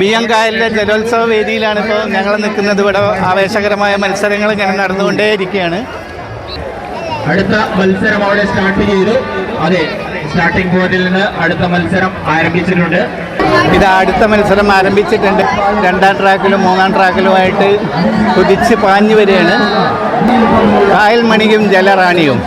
ബിയങ്കായലിലെ ജലോത്സവ വേദിയിലാണ് ഇപ്പോൾ ഞങ്ങൾ നിൽക്കുന്നത്. ഇവിടെ ആവേശകരമായ മത്സരങ്ങൾ ഇങ്ങനെ നടന്നുകൊണ്ടേയിരിക്കുകയാണ്. അടുത്ത മത്സരം അവിടെ സ്റ്റാർട്ട് ചെയ്തു. അതെ സ്റ്റാർട്ടിംഗ് പോയിന്റിൽ നിന്ന് അടുത്ത മത്സരം ആരംഭിച്ചിട്ടുണ്ട്. ഇത് അടുത്ത മത്സരം ആരംഭിച്ചിട്ടുണ്ട്. രണ്ടാം ട്രാക്കിലും മൂന്നാം ട്രാക്കിലുമായിട്ട് കുതിച്ച് പാഞ്ഞു വരികയാണ്. കായൽ മണിയും ജലറാണിയും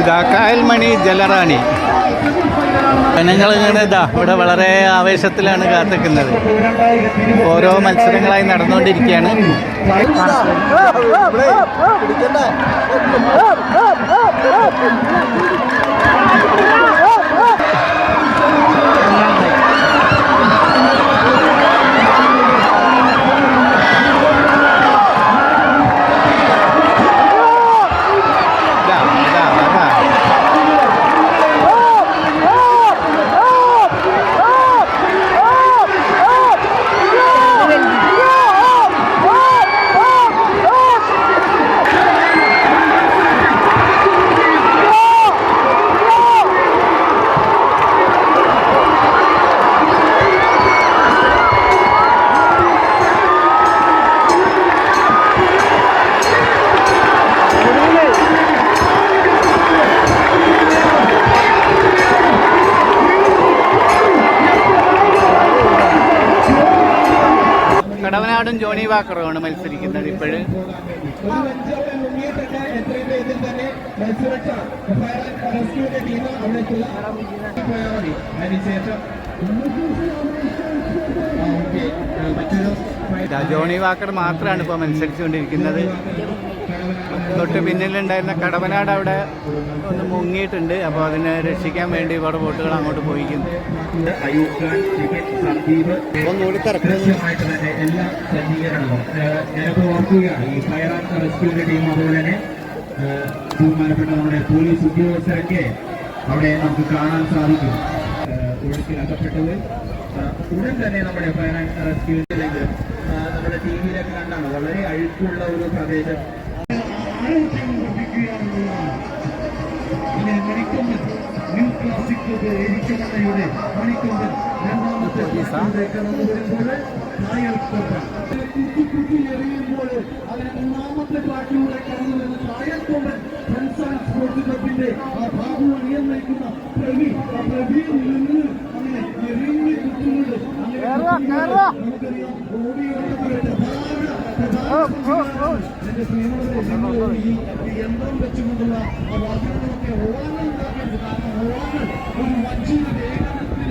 ഇതാ കായൽമണി ജലറാണി ജനങ്ങൾ ഇങ്ങനെ ഇതാ ഇവിടെ വളരെ ആവേശത്തിലാണ് കാത്തിക്കുന്നത് ഓരോ മത്സരങ്ങളായി നടന്നുകൊണ്ടിരിക്കുകയാണ് കടവനാടും ജോണി വാക്കറുമാണ് മത്സരിക്കുന്നത് ഇപ്പോഴ്. ജോണി വാക്കർ മാത്രമാണ് ഇപ്പോൾ മത്സരിച്ചുകൊണ്ടിരിക്കുന്നത്. തൊട്ട് പിന്നിലുണ്ടായിരുന്ന കടവനാട് അവിടെ ഒന്ന് മുങ്ങിയിട്ടുണ്ട്. അപ്പോൾ അതിനെ രക്ഷിക്കാൻ വേണ്ടി ഇവിടെ ബോട്ടുകൾ അങ്ങോട്ട് പോയിക്കുന്നു എല്ലാ സജ്ജീകരണങ്ങളും ഏഹ് ഓർക്കുകയാണ് ഈ ഫയർ ആൻഡ് റെസ്ക്യൂവിന്റെ ടീം അതുപോലെ തന്നെ ബഹുമാനപ്പെട്ട നമ്മുടെ പോലീസ് ഉദ്യോഗസ്ഥരൊക്കെ അവിടെ നമുക്ക് കാണാൻ സാധിക്കും അകപ്പെട്ടത് ഉടൻ തന്നെ നമ്മുടെ ഫയർ ആൻഡ് റെസ്ക്യൂവിലേക്ക് നമ്മുടെ ടി വിയിലൊക്കെ കണ്ടാണ് വളരെ അഴുക്കുള്ള ഒരു പ്രദേശം ഇങ്ങനെ മണിക്കൊമ്പൻ ന്യൂ ക്ലാസിക് എരിക്കമണ്ണയുടെ മണിക്കൊമ്പൻ രണ്ടാമത്തെ കടന്നു വരുമ്പോൾ കായൽ കൊമ്പൻ കുത്തി കുത്തി എറിയുമ്പോൾ അതിന് മൂന്നാമത്തെ ട്രാക്കിലൂടെ കടന്നു വരുന്ന കായൽ കൊമ്പൻ ഫ്രണ്ട്സ് ആൻഡ് ആ ഭാഗവും അണിയൻ നയിക്കുന്ന പ്രവി ആ പ്രവിയിൽ നിന്ന് അങ്ങനെ എറിഞ്ഞ് കുത്തുന്നുണ്ട് നമുക്കറിയാം ഓടുന്നവരുടെ സ്നേഹത്തെ ഈ യന്ത്രം വെച്ചുകൊണ്ടുള്ള ആ വാഹനങ്ങളൊക്കെ ഓളങ്ങൾ ഉണ്ടാക്കരുത് കാരണം ഓളങ്ങൾ ഒരു വഞ്ചിയുടെ വേഗത്തിൽ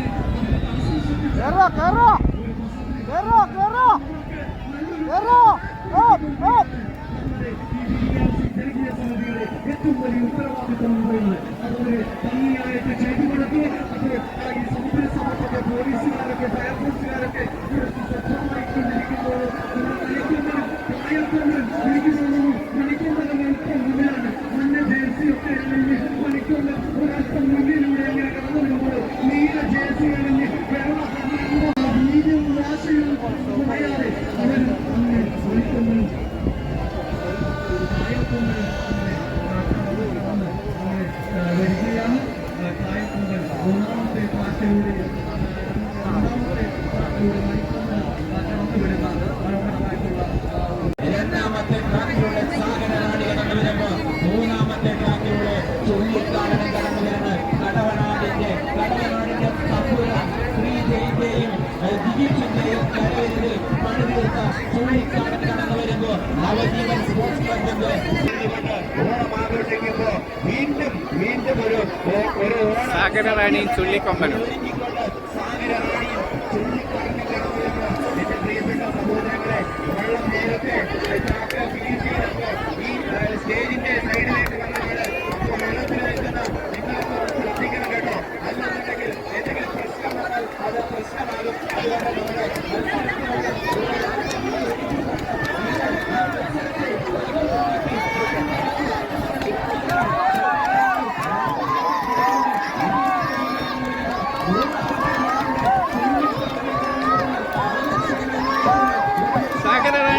ജനകീയ സമിതിയുടെ ഏറ്റവും വലിയ ഉത്തരവാദിത്തം എന്ന് പറയുന്നത് അതുപോലെ ഭംഗിയായിട്ട് ചെയ്തു കൊടുത്തു അത് ഈ സമുദ്ര സമൂഹത്തെ പോലീസുകാരൊക്കെ ഫയർഫോഴ്സുകാരൊക്കെ കായൽക്കൊമ്പൻ ഒന്നാമത്തെ പാർട്ടിയുടെ ഈ ചുള്ളിക്കൊമ്പനും. സ്റ്റേജിന്റെ സൈഡിലേക്ക് നമ്മുടെ മത്സരത്തിനുള്ള ജി ചുള്ളിക്കൊമ്പൻ ആ ഒപ്പത്തിനൊപ്പമായി രണ്ടാം ട്രാക്ക് മൂന്നാം ട്രാക്ക് ഒപ്പത്തിനൊപ്പമായി രണ്ടാമത്തെ ട്രാക്കിലൂടെ സാഗരറാണി അതാ ഞാൻ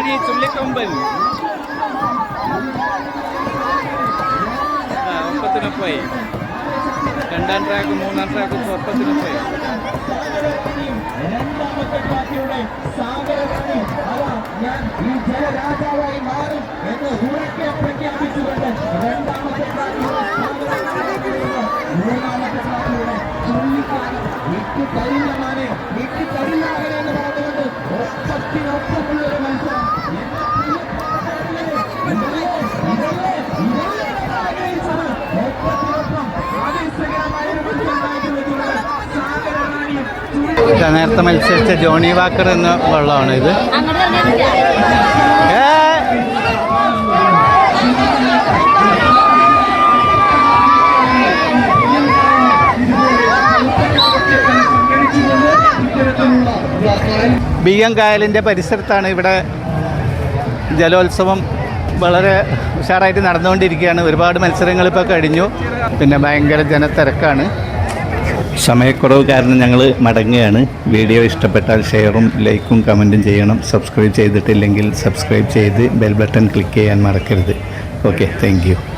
ഈ ജലരാജാവായി മാറും എന്ന് ഉറക്കെ പ്രഖ്യാപിച്ചുകൊണ്ട് രണ്ടാമത്തെ ട്രാക്കിലൂടെ സാഗരറാണി മൂന്നാമത്തെ ട്രാക്ക് ചുള്ളിക്കാരൻ വിട്ടു തരില്ല മാനെ വിട്ടു തരില്ല എന്ന് പറഞ്ഞുകൊണ്ട് ഒപ്പത്തിനൊപ്പമുള്ള ഒരു മത്സരം നേരത്തെ മത്സരിച്ച ജോണി വാക്കർ എന്ന വള്ളമാണ് ഇത്. അങ്ങോട്ട് ഇറങ്ങിയിട്ടില്ല ബി എം കായലിന്റെ പരിസരത്താണ് ഇവിടെ ജലോത്സവം വളരെ ഉഷാറായിട്ട് നടന്നുകൊണ്ടിരിക്കുകയാണ്. ഒരുപാട് മത്സരങ്ങൾ ഇപ്പോൾ കഴിഞ്ഞു. പിന്നെ ഭയങ്കര ജനത്തിരക്കാണ്. സമയക്കുറവ് കാരണം ഞങ്ങൾ മടങ്ങുകയാണ്. വീഡിയോ ഇഷ്ടപ്പെട്ടാൽ ഷെയറും ലൈക്കും കമന്റും ചെയ്യണം. സബ്സ്ക്രൈബ് ചെയ്തിട്ടില്ലെങ്കിൽ സബ്സ്ക്രൈബ് ചെയ്ത് ബെൽ ബട്ടൺ ക്ലിക്ക് ചെയ്യാൻ മറക്കരുത്. Okay thank